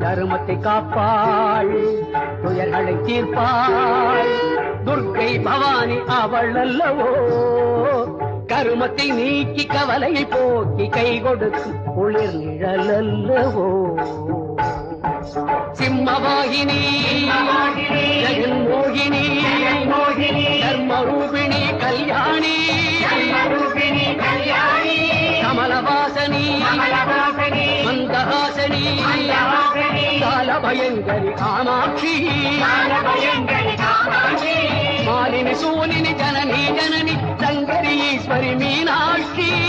தருமத்தை காப்பாள் துயர்களை தீர்ப்பாள். துர்க்கை பவானி அவள் அல்லவோ? கருமத்தை நீக்கி கவலையை போக்கி கை கொடுக்கும் குளிர் நிழல் அல்லவோ? சிம்மவாகினி ஜெகன்மோகினி தர்மரூபிணி கல்யாணி கமலவாசனி కాల భయంకరి కామాక్షి. మాలిని సూని జనని జనని శంకరి ఈశ్వరి మీనాక్షి.